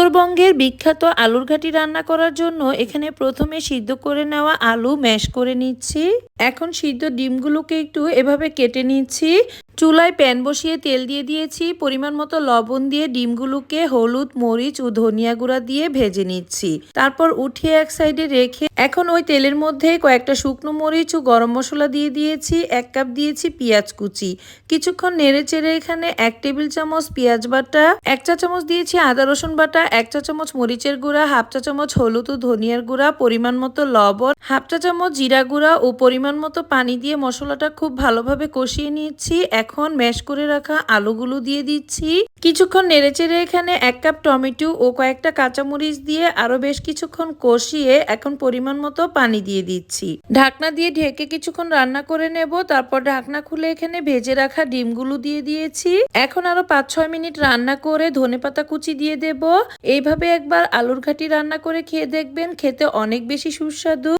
উত্তরবঙ্গের বিখ্যাত আলুর ঘাটি রান্না করার জন্য এখানে প্রথমে সিদ্ধ করে নেওয়া আলু ম্যাশ করে নিচ্ছি। এখন সিদ্ধ ডিমগুলোকে একটু এভাবে কেটে নিচ্ছি। চুলায় প্যান বসিয়ে তেল দিয়ে দিয়েছি। পরিমাণ মতো লবণ দিয়ে ডিমগুলোকে হলুদ, মরিচ ও ধনিয়া গুঁড়া দিয়ে ভেজে নিচ্ছি। তারপর উঠিয়ে এক সাইডে রেখে এখন ওই তেলের মধ্যে কয়েকটা শুকনো মরিচ ও গরম মশলা দিয়ে দিয়েছি। এক কাপ দিয়েছি পেঁয়াজ কুচি। কিছুক্ষণ নেড়ে চেড়ে এখানে এক টেবিল চামচ পেঁয়াজ বাটা, এক চা চামচ দিয়েছি আদা রসুন বাটা, এক চা চামচ মরিচের গুঁড়া, হাফ চা চামচ হলুদ ও ধনিয়ার গুঁড়া, পরিমাণ মতো লবণ, হাফ চা চামচ জিরা গুঁড়া ও পরিমাণ মতো পানি দিয়ে মশলাটা খুব ভালোভাবে কষিয়ে নিচ্ছি। এখন ম্যাশ করে রাখা আলুগুলো দিয়ে দিচ্ছি। কিছুক্ষণ নেড়েচেড়ে এখানে এক কাপ টমেটো ও কয়েকটা কাঁচামরিচ দিয়ে আরও বেশ কিছুক্ষণ কষিয়ে এখন পরিমাণ মতো পানি দিয়ে দিচ্ছি। ঢাকনা দিয়ে ঢেকে কিছুক্ষণ রান্না করে নেব, তারপর ঢাকনা খুলে এখানে ভেজে রাখা ডিমগুলো দিয়ে দিয়েছি। এখন আরও পাঁচ ছয় মিনিট রান্না করে ধনেপাতা কুচি দিয়ে দেব। এইভাবে একবার আলুর ঘাটি রান্না করে খেয়ে দেখবেন, খেতে অনেক বেশি সুস্বাদু।